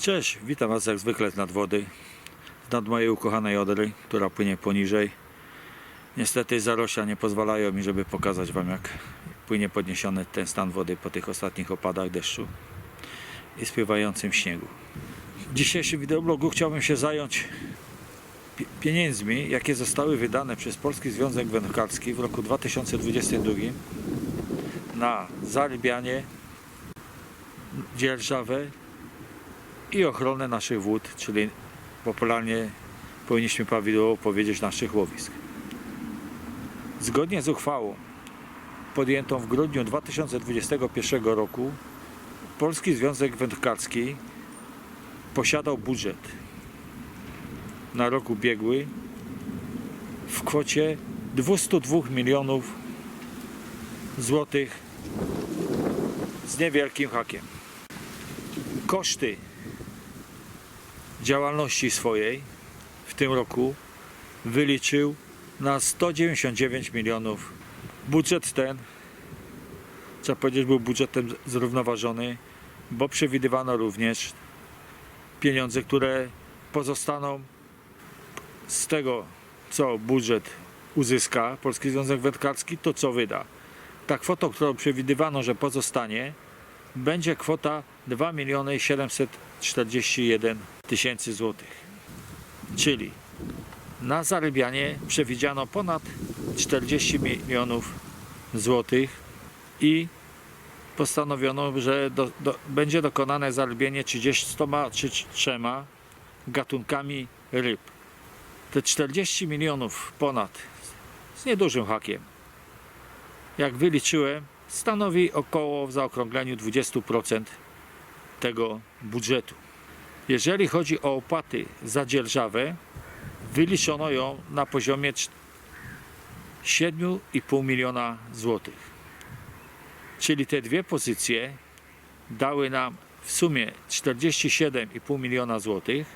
Cześć, witam Was jak zwykle z nad wody, z nad mojej ukochanej Odry, która płynie poniżej. Niestety zarośla nie pozwalają mi, żeby pokazać Wam jak płynie podniesiony ten stan wody po tych ostatnich opadach deszczu i spływającym śniegu. W dzisiejszym wideoblogu chciałbym się zająć pi- pieniędzmi, jakie zostały wydane przez Polski Związek Wędkarski w roku 2022 na zarybianie, dzierżawę i ochronę naszych wód, czyli popularnie powinniśmy prawidłowo powiedzieć naszych łowisk. Zgodnie z uchwałą podjętą w grudniu 2021 roku Polski Związek Wędkarski posiadał budżet na rok ubiegły w kwocie 202 milionów złotych z niewielkim hakiem. Koszty działalności swojej w tym roku wyliczył na 199 milionów. Budżet ten, trzeba powiedzieć, był budżetem zrównoważony, bo przewidywano również pieniądze, które pozostaną z tego, co budżet uzyska Polski Związek Wędkarski, to co wyda. Ta kwota, którą przewidywano, że pozostanie, będzie kwota 2 miliony 741 tysięcy złotych. Czyli na zarybianie przewidziano ponad 40 milionów złotych i postanowiono, że do, do, będzie dokonane zarybienie 33 gatunkami ryb. Te 40 milionów ponad z niedużym hakiem, jak wyliczyłem, stanowi około w zaokrągleniu 20% tego budżetu. Jeżeli chodzi o opłaty za dzierżawę, wyliczono ją na poziomie cz- 7,5 miliona złotych. Czyli te dwie pozycje dały nam w sumie 47,5 miliona złotych,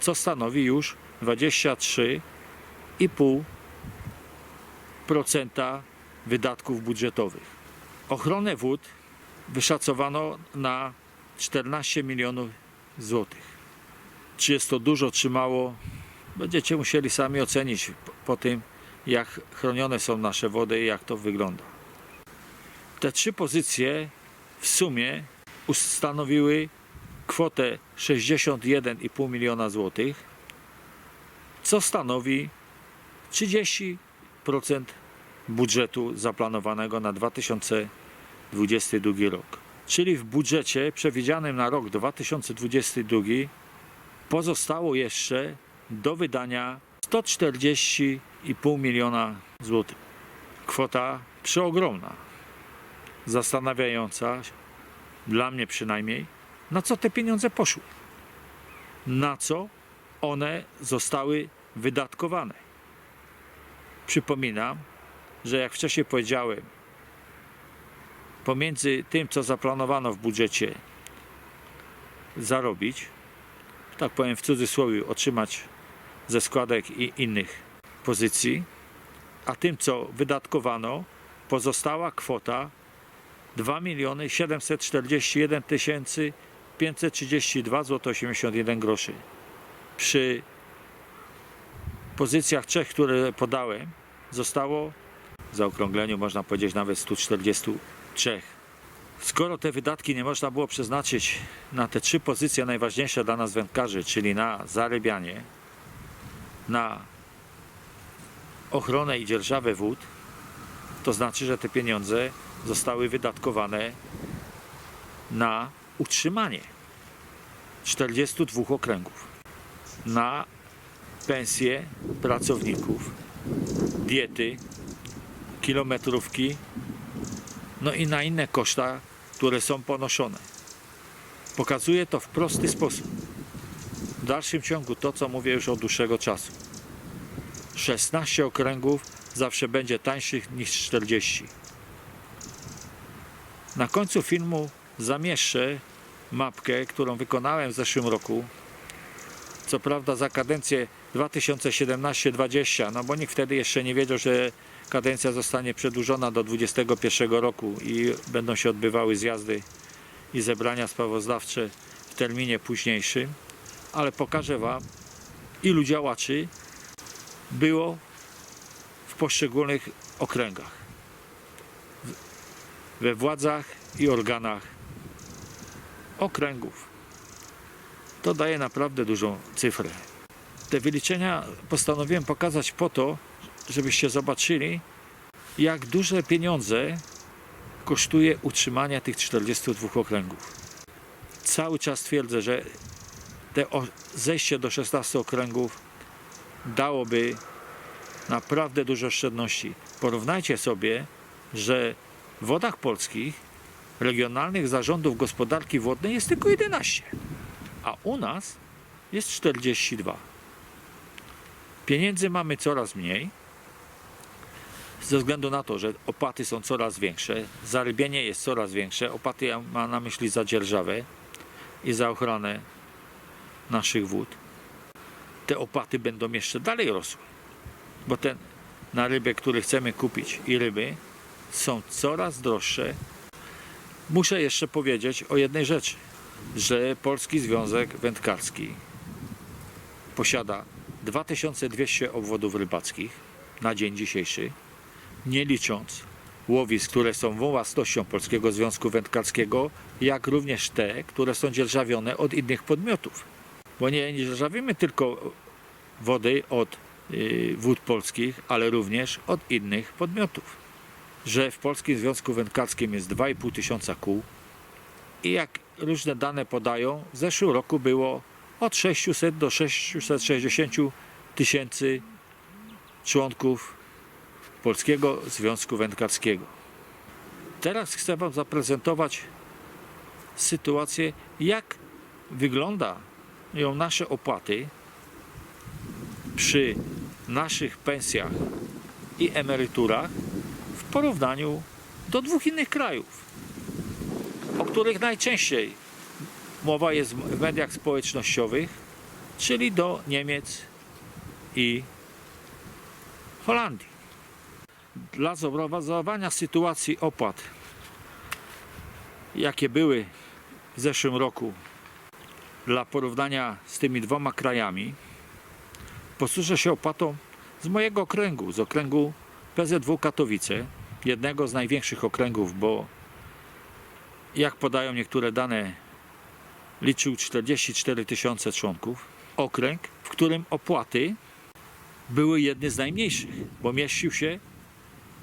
co stanowi już 23,5% wydatków budżetowych. Ochronę wód wyszacowano na 14 milionów złotych. Czy jest to dużo, czy mało? Będziecie musieli sami ocenić po tym, jak chronione są nasze wody i jak to wygląda. Te trzy pozycje w sumie ustanowiły kwotę 61,5 miliona złotych, co stanowi 30% budżetu zaplanowanego na 2022 rok. Czyli w budżecie przewidzianym na rok 2022 pozostało jeszcze do wydania 140,5 miliona złotych. Kwota przeogromna, zastanawiająca, dla mnie przynajmniej, na co te pieniądze poszły. Na co one zostały wydatkowane. Przypominam, że jak wcześniej powiedziałem, pomiędzy tym, co zaplanowano w budżecie zarobić, tak powiem w cudzysłowie, otrzymać ze składek i innych pozycji, a tym, co wydatkowano, pozostała kwota 2 miliony 741 tysięcy 532 zł 81 groszy. Przy pozycjach trzech, które podałem, zostało w zaokrągleniu można powiedzieć nawet 143. Skoro te wydatki nie można było przeznaczyć na te trzy pozycje najważniejsze dla nas wędkarzy, czyli na zarybianie, na ochronę i dzierżawę wód, to znaczy, że te pieniądze zostały wydatkowane na utrzymanie 42 okręgów, na pensje pracowników, diety, kilometrówki, no i na inne koszta, które są ponoszone. Pokazuje to w prosty sposób. W dalszym ciągu to, co mówię już od dłuższego czasu. 16 okręgów zawsze będzie tańszych niż 40. Na końcu filmu zamieszczę mapkę, którą wykonałem w zeszłym roku. Co prawda za kadencję 2017-20, no bo nikt wtedy jeszcze nie wiedział, że kadencja zostanie przedłużona do 2021 roku i będą się odbywały zjazdy i zebrania sprawozdawcze w terminie późniejszym, ale pokażę Wam, ilu działaczy było w poszczególnych okręgach, we władzach i organach okręgów. To daje naprawdę dużą cyfrę. Te wyliczenia postanowiłem pokazać po to, żebyście zobaczyli, jak duże pieniądze kosztuje utrzymanie tych 42 okręgów. Cały czas twierdzę, że te zejście do 16 okręgów dałoby naprawdę dużo oszczędności. Porównajcie sobie, że w wodach polskich regionalnych zarządów gospodarki wodnej jest tylko 11, a u nas jest 42. Pieniędzy mamy coraz mniej, ze względu na to, że opłaty są coraz większe, zarybienie jest coraz większe. Opłaty ja mam na myśli za dzierżawę i za ochronę naszych wód. Te opłaty będą jeszcze dalej rosły, bo ten na rybę, który chcemy kupić i ryby są coraz droższe. Muszę jeszcze powiedzieć o jednej rzeczy, że Polski Związek Wędkarski posiada 2200 obwodów rybackich na dzień dzisiejszy nie licząc łowisk, które są własnością Polskiego Związku Wędkarskiego, jak również te, które są dzierżawione od innych podmiotów. Bo nie, nie dzierżawimy tylko wody od y, wód polskich, ale również od innych podmiotów. Że w Polskim Związku Wędkarskim jest 2,5 tysiąca kół i jak różne dane podają, w zeszłym roku było od 600 do 660 tysięcy członków Polskiego Związku Wędkarskiego. Teraz chcę Wam zaprezentować sytuację, jak wyglądają nasze opłaty przy naszych pensjach i emeryturach w porównaniu do dwóch innych krajów, o których najczęściej mowa jest w mediach społecznościowych, czyli do Niemiec i Holandii dla zobrazowania sytuacji opłat, jakie były w zeszłym roku, dla porównania z tymi dwoma krajami, posłużę się opłatą z mojego okręgu, z okręgu PZW Katowice, jednego z największych okręgów, bo jak podają niektóre dane, liczył 44 tysiące członków. Okręg, w którym opłaty były jedne z najmniejszych, bo mieścił się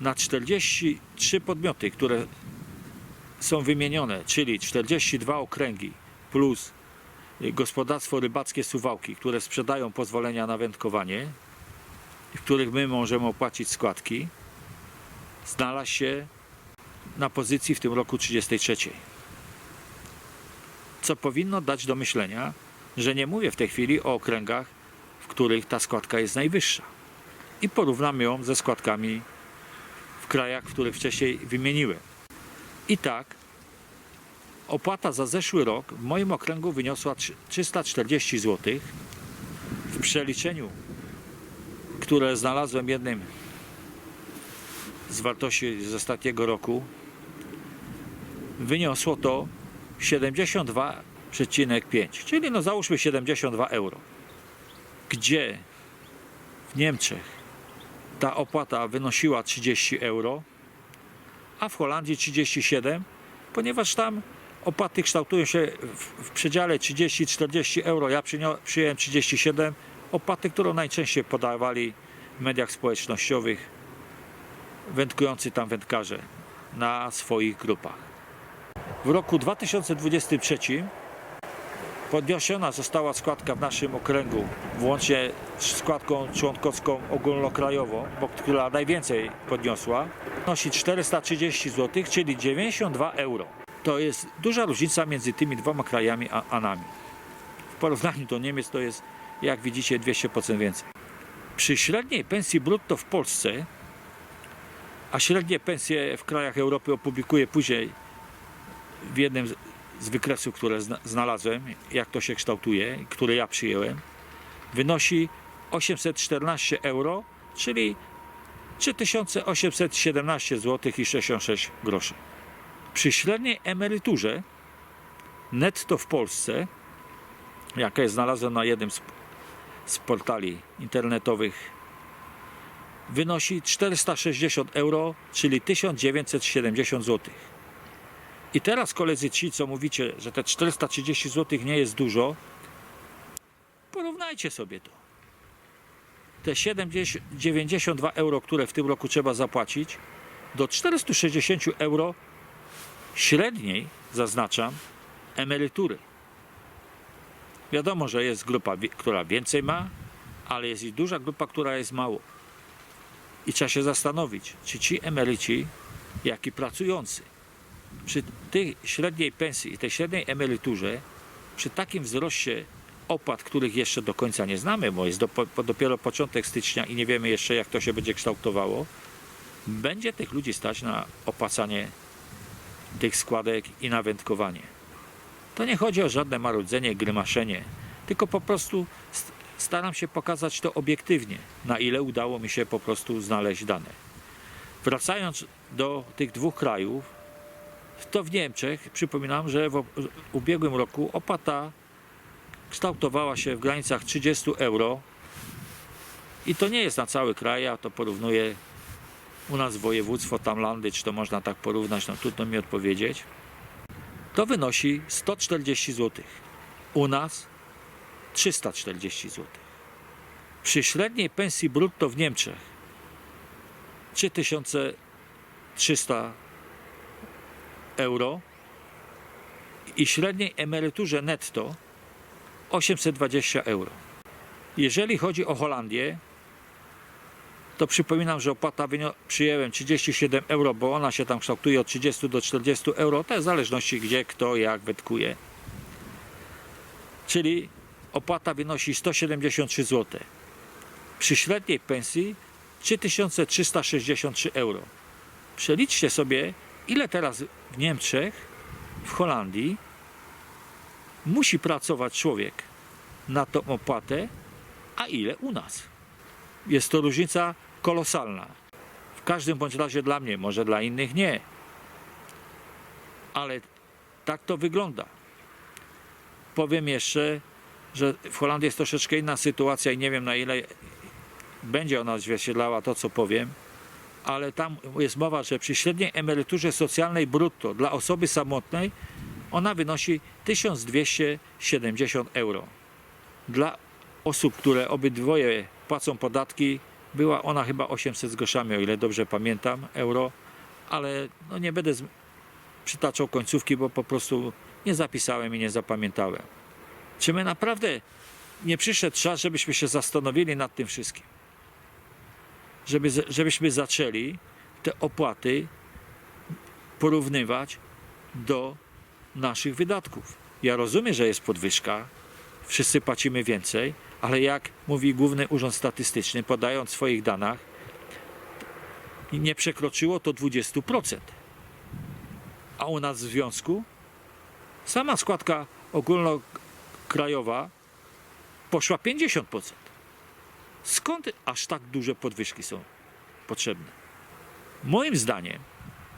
na 43 podmioty, które są wymienione, czyli 42 okręgi plus gospodarstwo rybackie Suwałki, które sprzedają pozwolenia na wędkowanie, w których my możemy opłacić składki, znalazł się na pozycji w tym roku 33. Co powinno dać do myślenia, że nie mówię w tej chwili o okręgach, w których ta składka jest najwyższa. I porównamy ją ze składkami krajach, których wcześniej wymieniłem. I tak opłata za zeszły rok w moim okręgu wyniosła trzy- 340 zł. W przeliczeniu, które znalazłem jednym z wartości z ostatniego roku, wyniosło to 72,5, czyli no załóżmy 72 euro. Gdzie w Niemczech ta opłata wynosiła 30 euro, a w Holandii 37, ponieważ tam opłaty kształtują się w, w przedziale 30-40 euro. Ja przyjąłem 37, opłaty, którą najczęściej podawali w mediach społecznościowych wędkujący tam wędkarze na swoich grupach. W roku 2023 podniesiona została składka w naszym okręgu, włącznie z składką członkowską ogólnokrajową, bo która najwięcej podniosła, nosi 430 zł, czyli 92 euro. To jest duża różnica między tymi dwoma krajami a, a nami. W porównaniu do Niemiec to jest, jak widzicie, 200% więcej. Przy średniej pensji brutto w Polsce, a średnie pensje w krajach Europy opublikuję później w jednym z- wykresów, które zna- znalazłem, jak to się kształtuje, które ja przyjęłem, wynosi 814 euro, czyli 3817 zł i 66 groszy. Przy średniej emeryturze netto w Polsce jakie znalazłem na jednym z, z portali internetowych, wynosi 460 euro, czyli 1970 zł. I teraz koledzy ci, co mówicie, że te 430 zł nie jest dużo, porównajcie sobie to. Te 70, 92 euro, które w tym roku trzeba zapłacić, do 460 euro średniej, zaznaczam, emerytury. Wiadomo, że jest grupa, która więcej ma, ale jest i duża grupa, która jest mało. I trzeba się zastanowić, czy ci emeryci, jak i pracujący, przy tej średniej pensji i tej średniej emeryturze, przy takim wzroście opłat, których jeszcze do końca nie znamy, bo jest dopiero początek stycznia i nie wiemy jeszcze, jak to się będzie kształtowało, będzie tych ludzi stać na opłacanie tych składek i na wędkowanie. To nie chodzi o żadne marudzenie, grymaszenie, tylko po prostu st- staram się pokazać to obiektywnie, na ile udało mi się po prostu znaleźć dane. Wracając do tych dwóch krajów, to w Niemczech, przypominam, że w ubiegłym roku opłata kształtowała się w granicach 30 euro i to nie jest na cały kraj, ja to porównuję u nas województwo, tam landy, czy to można tak porównać, no trudno mi odpowiedzieć. To wynosi 140 zł. U nas 340 zł. Przy średniej pensji brutto w Niemczech 3300 euro i średniej emeryturze netto 820 euro. Jeżeli chodzi o Holandię, to przypominam, że opłata przyjęłem 37 euro, bo ona się tam kształtuje od 30 do 40 euro, to w zależności gdzie, kto, jak wetkuje. Czyli opłata wynosi 173 zł. Przy średniej pensji 3363 euro. Przeliczcie sobie, ile teraz w Niemczech, w Holandii musi pracować człowiek na tą opłatę, a ile u nas. Jest to różnica kolosalna. W każdym bądź razie dla mnie, może dla innych nie. Ale tak to wygląda. Powiem jeszcze, że w Holandii jest troszeczkę inna sytuacja i nie wiem na ile będzie ona odzwierciedlała to, co powiem, ale tam jest mowa, że przy średniej emeryturze socjalnej brutto dla osoby samotnej ona wynosi 1270 euro. Dla osób, które obydwoje płacą podatki, była ona chyba 800 z groszami, o ile dobrze pamiętam, euro, ale no nie będę przytaczał końcówki, bo po prostu nie zapisałem i nie zapamiętałem. Czy my naprawdę nie przyszedł czas, żebyśmy się zastanowili nad tym wszystkim? Żeby, żebyśmy zaczęli te opłaty porównywać do naszych wydatków. Ja rozumiem, że jest podwyżka, wszyscy płacimy więcej, ale jak mówi Główny Urząd Statystyczny, podając w swoich danych, nie przekroczyło to 20%. A u nas w związku sama składka ogólnokrajowa poszła 50%. Skąd aż tak duże podwyżki są potrzebne? Moim zdaniem,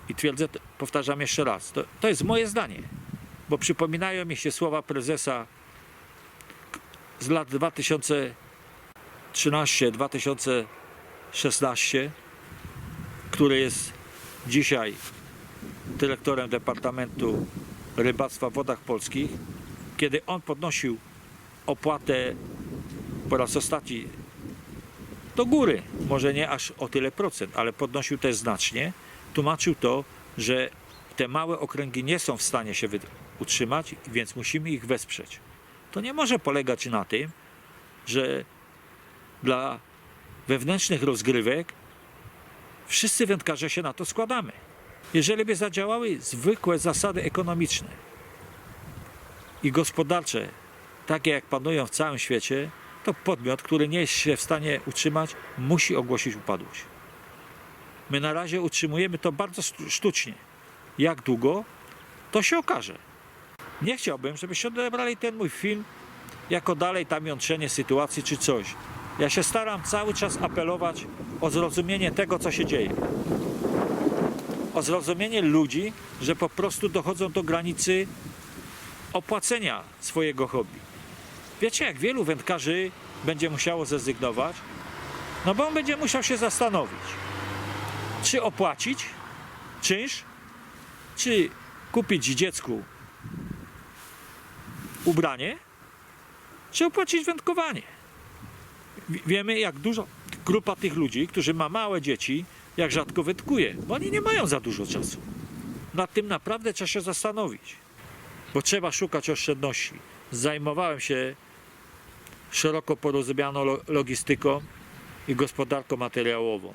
i twierdzę, powtarzam jeszcze raz, to, to jest moje zdanie, bo przypominają mi się słowa prezesa z lat 2013-2016, który jest dzisiaj dyrektorem Departamentu Rybactwa w Wodach Polskich, kiedy on podnosił opłatę po raz ostatni do góry, może nie aż o tyle procent, ale podnosił też znacznie, tłumaczył to, że te małe okręgi nie są w stanie się utrzymać, więc musimy ich wesprzeć. To nie może polegać na tym, że dla wewnętrznych rozgrywek wszyscy wędkarze się na to składamy. Jeżeli by zadziałały zwykłe zasady ekonomiczne i gospodarcze, takie jak panują w całym świecie, to podmiot, który nie jest się w stanie utrzymać, musi ogłosić upadłość. My na razie utrzymujemy to bardzo sztucznie. Jak długo, to się okaże. Nie chciałbym, żebyście odebrali ten mój film jako dalej tam jątrzenie sytuacji czy coś. Ja się staram cały czas apelować o zrozumienie tego, co się dzieje. O zrozumienie ludzi, że po prostu dochodzą do granicy opłacenia swojego hobby. Wiecie, jak wielu wędkarzy będzie musiało zrezygnować? No bo on będzie musiał się zastanowić, czy opłacić czynsz, czy kupić dziecku ubranie, czy opłacić wędkowanie. Wi- Wiemy, jak dużo grupa tych ludzi, którzy ma małe dzieci, jak rzadko wędkuje, bo oni nie mają za dużo czasu. Nad tym naprawdę trzeba się zastanowić, bo trzeba szukać oszczędności. Zajmowałem się szeroko porozumianą lo- logistyką i gospodarką materiałową.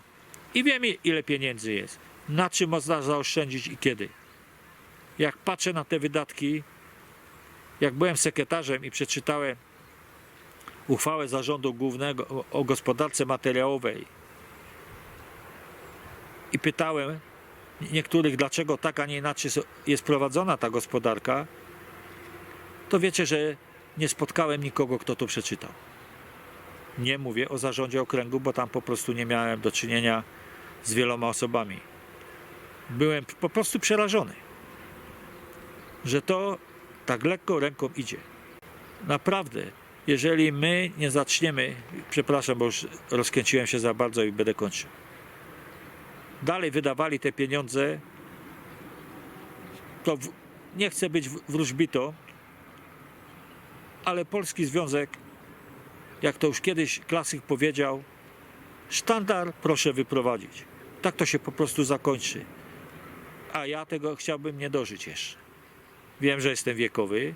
I wiem, ile pieniędzy jest, na czym można zaoszczędzić i kiedy. Jak patrzę na te wydatki, jak byłem sekretarzem i przeczytałem uchwałę Zarządu Głównego o- gospodarce materiałowej i pytałem niektórych, dlaczego tak, a nie inaczej jest prowadzona ta gospodarka, to wiecie, że nie spotkałem nikogo, kto to przeczytał. Nie mówię o zarządzie okręgu, bo tam po prostu nie miałem do czynienia z wieloma osobami. Byłem po prostu przerażony, że to tak lekko ręką idzie. Naprawdę, jeżeli my nie zaczniemy, przepraszam, bo już rozkręciłem się za bardzo i będę kończył. Dalej wydawali te pieniądze, to w, nie chcę być wróżbitą, ale Polski Związek, jak to już kiedyś klasyk powiedział, sztandar proszę wyprowadzić. Tak to się po prostu zakończy. A ja tego chciałbym nie dożyć jeszcze. Wiem, że jestem wiekowy.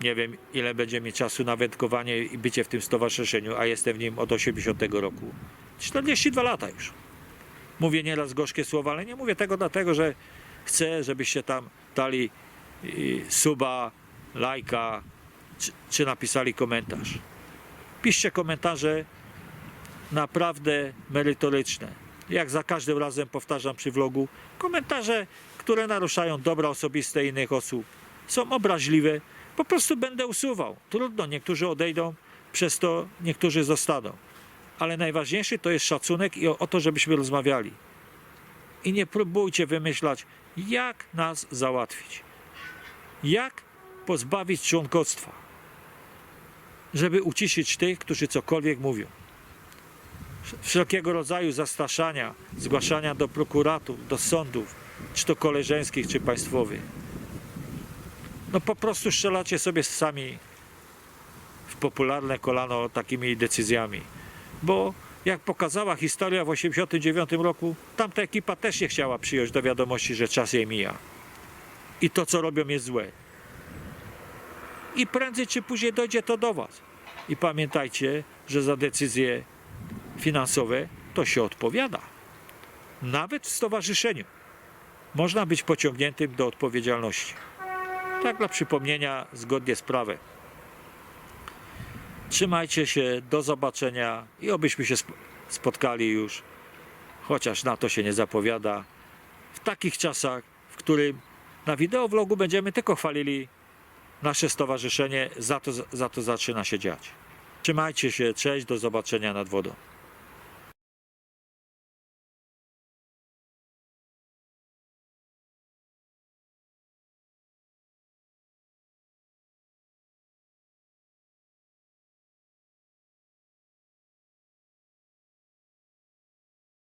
Nie wiem, ile będzie mi czasu na wędkowanie i bycie w tym stowarzyszeniu, a jestem w nim od 80 roku. 42 lata już. Mówię nieraz gorzkie słowa, ale nie mówię tego dlatego, że chcę, żebyście tam dali y, suba, lajka, czy, czy napisali komentarz. Piszcie komentarze naprawdę merytoryczne. Jak za każdym razem powtarzam przy vlogu, komentarze, które naruszają dobra osobiste innych osób, są obraźliwe, po prostu będę usuwał. Trudno, niektórzy odejdą, przez to niektórzy zostaną. Ale najważniejszy to jest szacunek i o, o to, żebyśmy rozmawiali. I nie próbujcie wymyślać, jak nas załatwić. Jak pozbawić członkostwa, żeby uciszyć tych, którzy cokolwiek mówią. Wszelkiego rodzaju zastraszania, zgłaszania do prokuratur, do sądów, czy to koleżeńskich, czy państwowych. No po prostu strzelacie sobie sami w popularne kolano takimi decyzjami. Bo jak pokazała historia w 1989 roku, tamta ekipa też nie chciała przyjąć do wiadomości, że czas jej mija. I to, co robią, jest złe. I prędzej czy później dojdzie to do Was. I pamiętajcie, że za decyzje finansowe to się odpowiada. Nawet w stowarzyszeniu można być pociągniętym do odpowiedzialności. Tak dla przypomnienia, zgodnie z prawem. Trzymajcie się, do zobaczenia i obyśmy się sp- spotkali już, chociaż na to się nie zapowiada, w takich czasach, w którym na wideowlogu będziemy tylko chwalili nasze stowarzyszenie, za to, za to zaczyna się dziać. Trzymajcie się, cześć, do zobaczenia nad wodą.